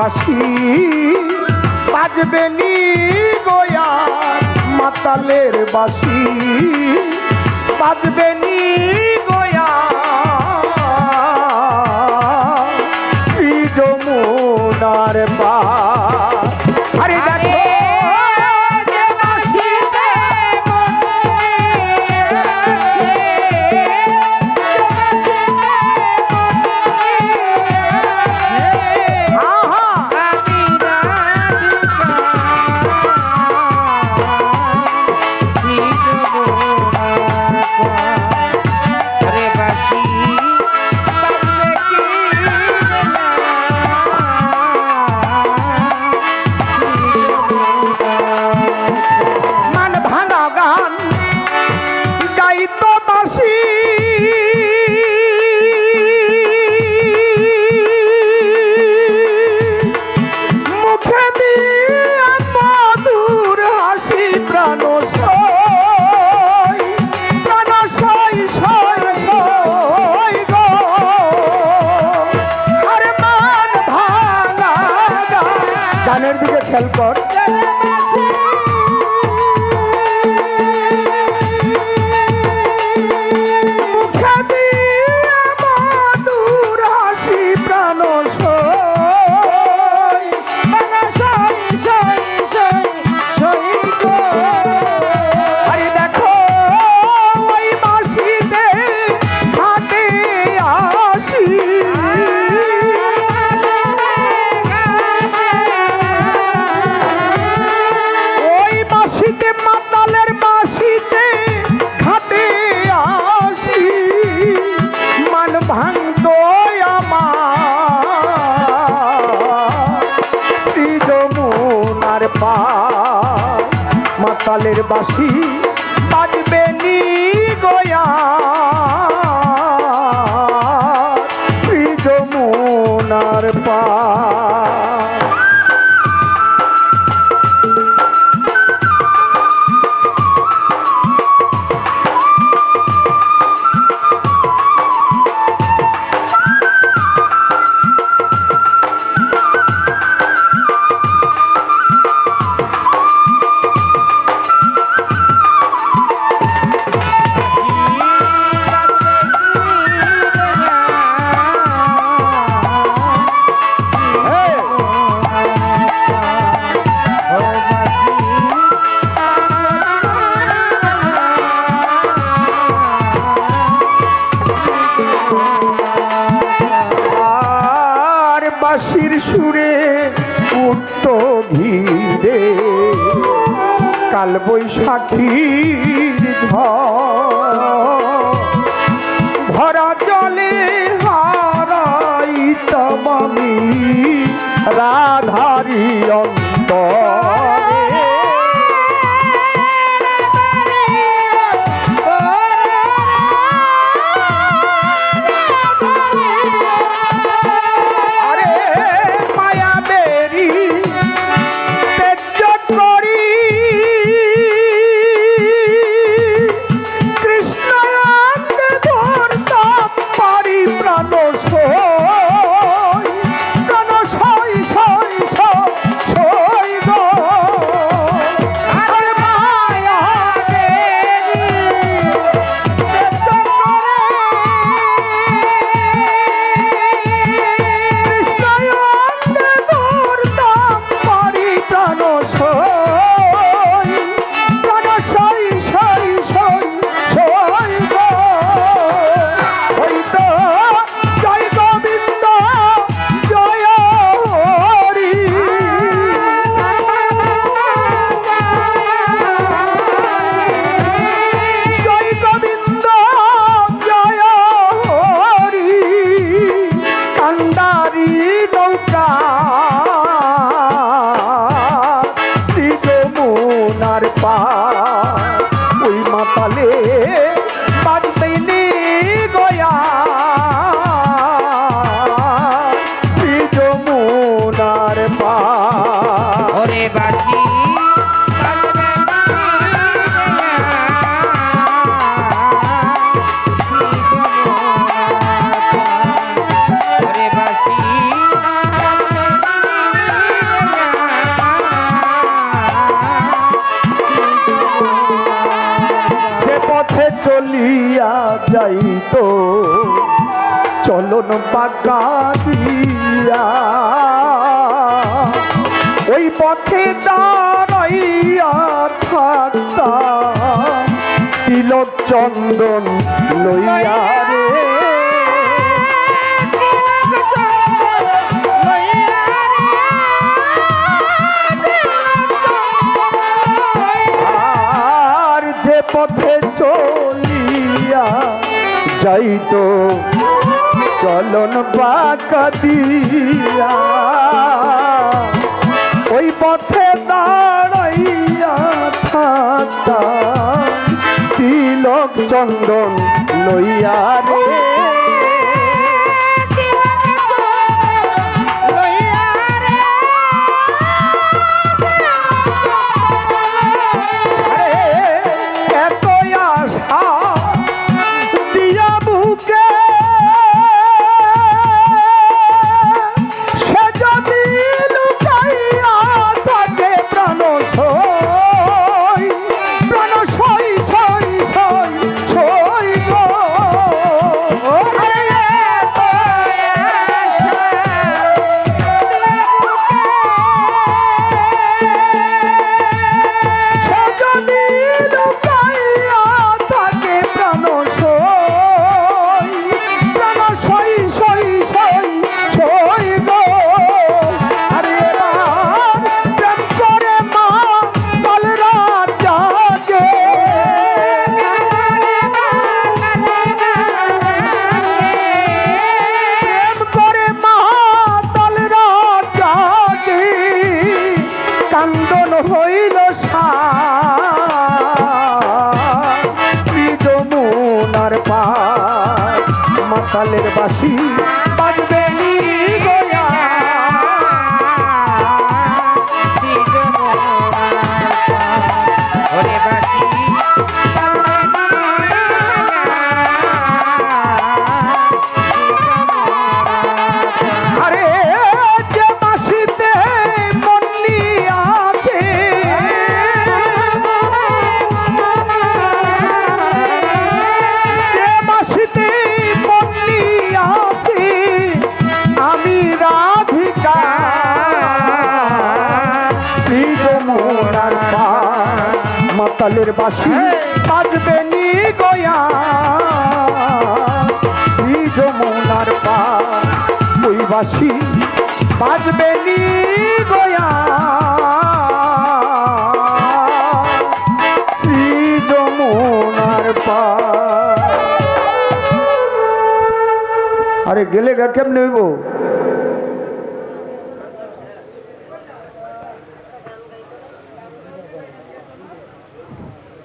বাসি বাজবে নি গোয়া মাতালের বাসি। বাজবে নি গোয়া শ্রী যমুনার বা কালের বাসি বাজবে নি গয়া যমুনার পা কাল বৈশাখীর ঝড়। চলন পাকা দিয়া। ওই পথে দাঁড়াইয়া থাকতাম তিলক চন্দন লইয়া রে। পথে চলিয়া যাইত চলন পাকা দিয়া। ওই পথে দাঁড়াইয়া থাকা তিলক চন্দন লইয়া রে। মাতালের বাসি বাজবে নি গয়া। যমুনার পার, ওই বাসি বাজবে নি গয়া। যমুনার পার। আরে গেলে গা কেমনে হইব?